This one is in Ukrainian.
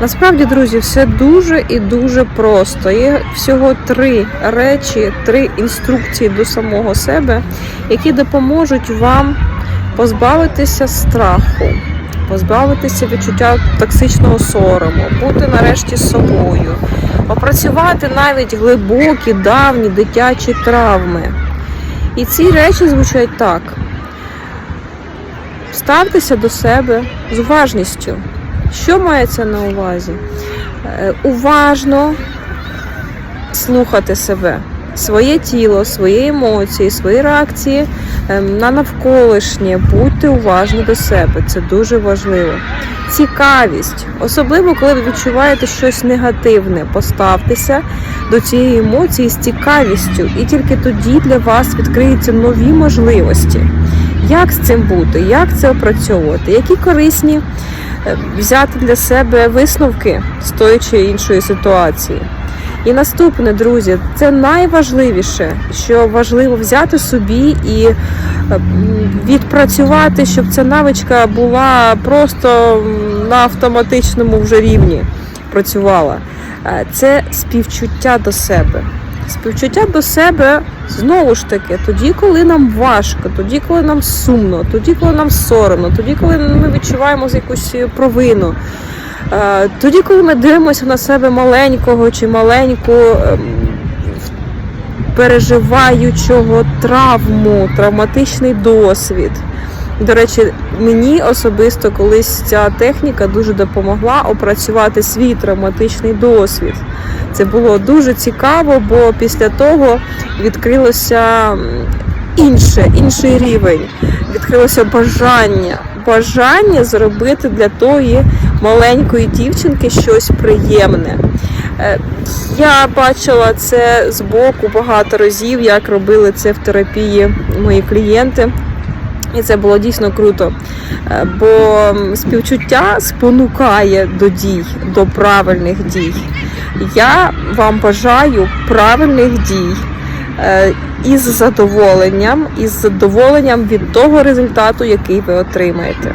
Насправді, друзі, все дуже і дуже просто. Є всього три речі, три інструкції до самого себе, які допоможуть вам позбавитися страху, позбавитися відчуття токсичного сорому, бути нарешті собою, опрацювати навіть глибокі, давні дитячі травми. І ці речі звучать так: ставтеся до себе з уважністю. Що мається на увазі? Е, Уважно слухати себе, своє тіло, свої емоції, свої реакції ем, на навколишнє. Будьте уважні до себе, це дуже важливо. Цікавість, особливо коли ви відчуваєте щось негативне, поставтеся до цієї емоції з цікавістю, і тільки тоді для вас відкриються нові можливості. Як з цим бути, як це опрацьовувати, які корисні взяти для себе висновки з тої чи іншої ситуації. І наступне, друзі, це найважливіше, що важливо взяти собі і е, відпрацювати, щоб ця навичка була просто на автоматичному вже рівні працювала. Е, Це співчуття до себе. Співчуття до себе знову ж таки, тоді, коли нам важко, тоді, коли нам сумно, тоді, коли нам соромно, тоді, коли ми відчуваємо якусь провину. Е, Тоді, коли ми дивимося на себе маленького чи маленьку, ем, переживаючого травму, травматичний досвід. До речі, мені особисто колись ця техніка дуже допомогла опрацювати свій травматичний досвід. Це було дуже цікаво, бо після того відкрилося інше, інший рівень, відкрилося бажання, бажання зробити для тої маленької дівчинки щось приємне. Е, Я бачила це збоку багато разів, як робили це в терапії мої клієнти. І це було дійсно круто, Е, бо співчуття спонукає до дій, до правильних дій. Я вам бажаю правильних дій е, із задоволенням, із задоволенням від того результату, який ви отримаєте.